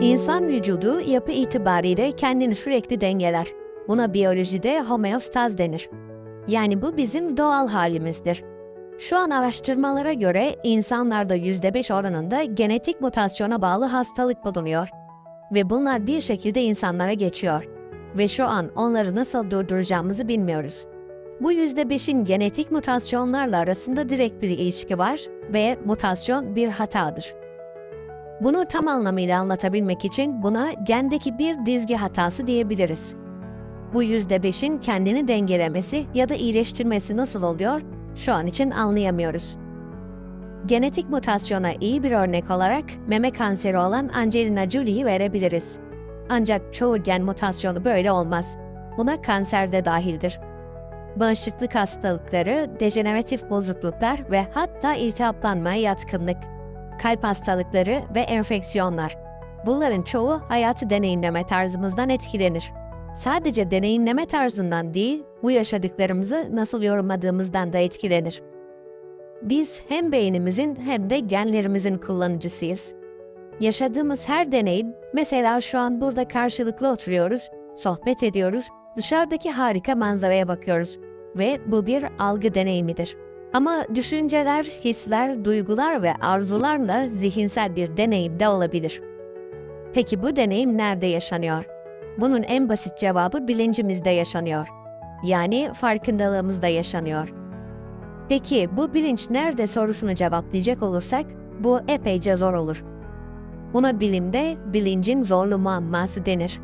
İnsan vücudu yapı itibariyle kendini sürekli dengeler. Buna biyolojide homeostaz denir. Yani bu bizim doğal halimizdir. Şu an araştırmalara göre insanlarda %5 oranında genetik mutasyona bağlı hastalık bulunuyor. Ve bunlar bir şekilde insanlara geçiyor. Ve şu an onları nasıl durduracağımızı bilmiyoruz. Bu %5'in genetik mutasyonlarla arasında direkt bir ilişki var ve mutasyon bir hatadır. Bunu tam anlamıyla anlatabilmek için buna gendeki bir dizgi hatası diyebiliriz. Bu %5'in kendini dengelemesi ya da iyileştirmesi nasıl oluyor şu an için anlayamıyoruz. Genetik mutasyona iyi bir örnek olarak meme kanseri olan Angelina Jolie'yi verebiliriz. Ancak çoğu gen mutasyonu böyle olmaz. Buna kanser de dahildir. Bağışıklık hastalıkları, dejeneratif bozukluklar ve hatta iltihaplanmaya yatkınlık, kalp hastalıkları ve enfeksiyonlar. Bunların çoğu hayatı deneyimleme tarzımızdan etkilenir. Sadece deneyimleme tarzından değil, bu yaşadıklarımızı nasıl yorumladığımızdan da etkilenir. Biz hem beynimizin hem de genlerimizin kullanıcısıyız. Yaşadığımız her deneyim, mesela şu an burada karşılıklı oturuyoruz, sohbet ediyoruz, dışarıdaki harika manzaraya bakıyoruz ve bu bir algı deneyimidir. Ama düşünceler, hisler, duygular ve arzularla zihinsel bir deneyim de olabilir. Peki bu deneyim nerede yaşanıyor? Bunun en basit cevabı bilincimizde yaşanıyor. Yani farkındalığımızda yaşanıyor. Peki bu bilinç nerede sorusunu cevaplayacak olursak bu epeyce zor olur. Buna bilimde bilincin zorlu muamması denir.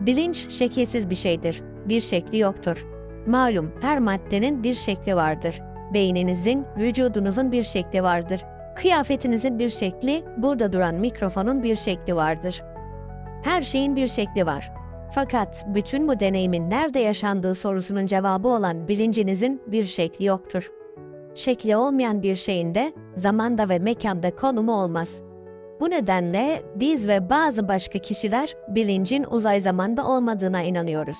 Bilinç şekilsiz bir şeydir. Bir şekli yoktur. Malum her maddenin bir şekli vardır. Beyninizin, vücudunuzun bir şekli vardır. Kıyafetinizin bir şekli, burada duran mikrofonun bir şekli vardır. Her şeyin bir şekli var. Fakat bütün bu deneyimin nerede yaşandığı sorusunun cevabı olan bilincinizin bir şekli yoktur. Şekli olmayan bir şeyin de zamanda ve mekanda konumu olmaz. Bu nedenle biz ve bazı başka kişiler bilincin uzay zamanda olmadığına inanıyoruz.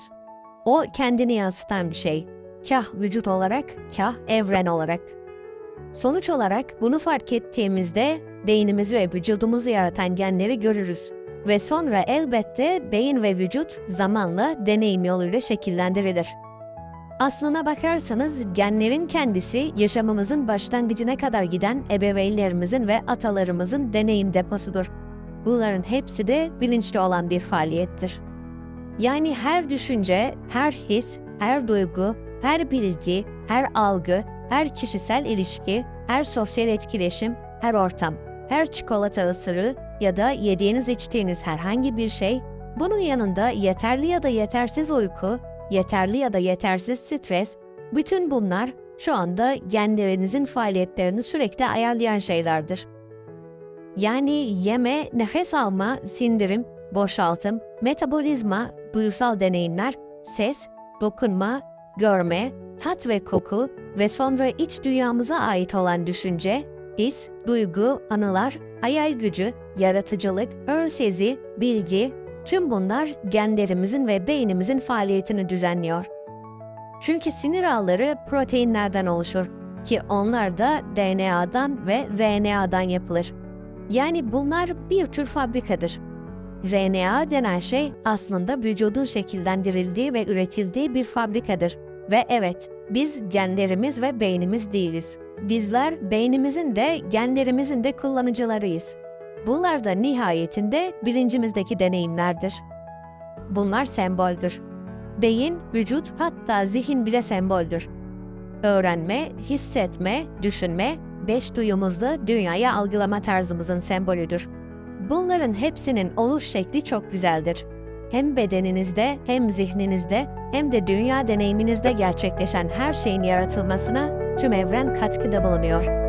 O kendini yansıtan bir şey. Kah vücut olarak, kah evren olarak. Sonuç olarak bunu fark ettiğimizde beynimizi ve vücudumuzu yaratan genleri görürüz. Ve sonra elbette beyin ve vücut zamanla deneyim yoluyla şekillendirilir. Aslına bakarsanız genlerin kendisi yaşamımızın başlangıcına kadar giden ebeveynlerimizin ve atalarımızın deneyim deposudur. Bunların hepsi de bilinçli olan bir faaliyettir. Yani her düşünce, her his, her duygu, her bilgi, her algı, her kişisel ilişki, her sosyal etkileşim, her ortam, her çikolata ısırığı ya da yediğiniz içtiğiniz herhangi bir şey, bunun yanında yeterli ya da yetersiz uyku, yeterli ya da yetersiz stres, bütün bunlar şu anda genlerinizin faaliyetlerini sürekli ayarlayan şeylerdir. Yani yeme, nefes alma, sindirim, boşaltım, metabolizma, duysal deneyimler, ses, dokunma, görme, tat ve koku ve sonra iç dünyamıza ait olan düşünce, his, duygu, anılar, hayal gücü, yaratıcılık, ön sezi, bilgi, tüm bunlar genlerimizin ve beynimizin faaliyetini düzenliyor. Çünkü sinir ağları proteinlerden oluşur ki onlar da DNA'dan ve RNA'dan yapılır. Yani bunlar bir tür fabrikadır. RNA denen şey aslında vücudun şekillendirildiği ve üretildiği bir fabrikadır. Ve evet, biz genlerimiz ve beynimiz değiliz. Bizler beynimizin de genlerimizin de kullanıcılarıyız. Bunlar da nihayetinde bilincimizdeki deneyimlerdir. Bunlar semboldür. Beyin, vücut hatta zihin bile semboldür. Öğrenme, hissetme, düşünme, beş duyumuzla dünyayı algılama tarzımızın sembolüdür. Bunların hepsinin oluş şekli çok güzeldir. Hem bedeninizde, hem zihninizde, hem de dünya deneyiminizde gerçekleşen her şeyin yaratılmasına tüm evren katkıda bulunuyor.